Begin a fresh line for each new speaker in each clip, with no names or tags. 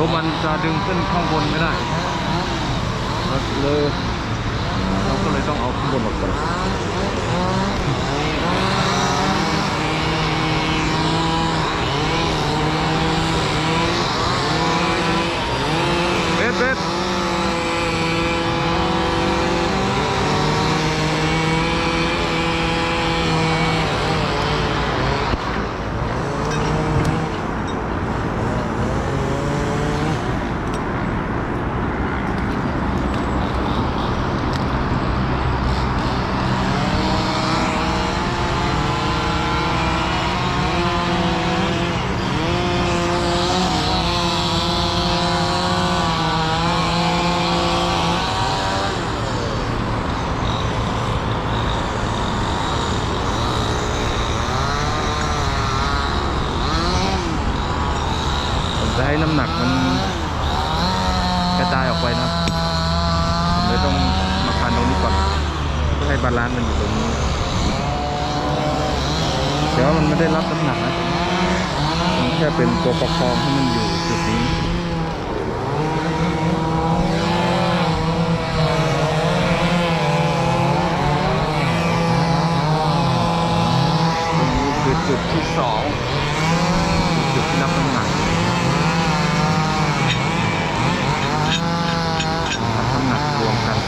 ดึงขึ้นข้างบนไม่ได้เราเลยเราก็เลยต้องเอาข้างบนออกก่อนเบ็ดเบ็ดผมจะให้น้ำหนักมัน กระจายออกไปนะครับผมเลยต้องมาพันตรงนี้ก่อนเพื่อให้บาลานซ์มันอยู่ตรงนี้แต่ว่ามันไม่ได้รับน้ำหนักนะมันแค่เป็นตัวประคองให้มันอยู่จุดนี้จุดที่สองจุดที่รับน้ำหนักรับน้ำหนักรวมกัน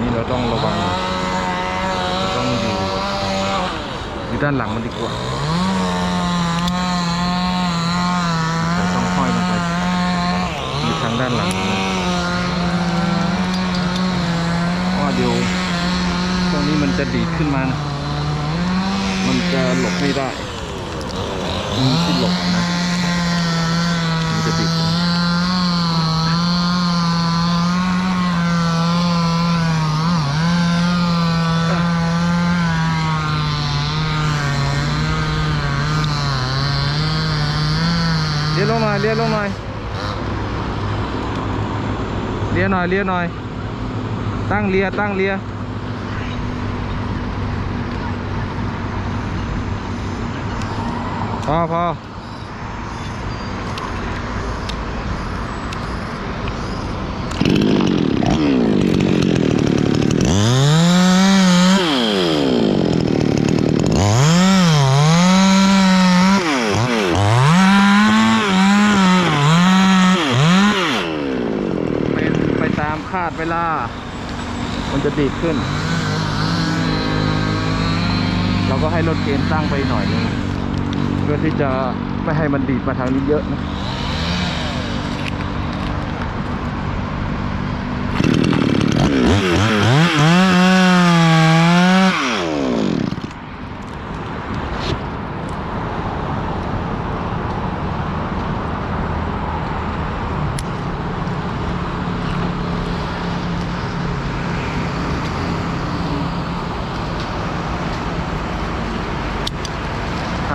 นี่ เราต้องระวังเราต้องอยู่อยู่ด้านหลังมันดีกว่าเราต้องห้อยมันไปอยู่ทางด้านหลังเพราะว่าเดี๋ยวตรงนี้มันจะดีดขึ้นมานะมันจะหลบไม่ได้มันที่หลบนะมันจะดีด เลี้ยวลงหน่อยเลี้ยวลงหน่อยเลี้ยวหน่อยเลี้ยวหน่อย ตั้งเลียตั้งเลียพอพอไปไปตามคาด เวลา มันจะดีดขึ้น เราก็ให้รถเกณฑ์ตั้งไปหน่อยนึงเพื่อที่จะไม่ให้มันดีดมาทางนี้เยอะนะ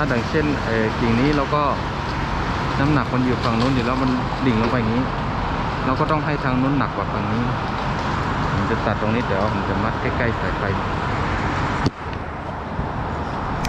ถ้าดังเช่นเออกิ่งนี้เราก็น้ำหนักมันอยู่ฝั่งนู้นอยู่แล้วมันดิ่งลงไปอย่างนี้ เราก็ต้องให้ทางนู้นหนักกว่าฝั่งนี้ผมจะตัดตรงนี้เดี๋ยวผมจะมัดใกล้ๆสายไฟ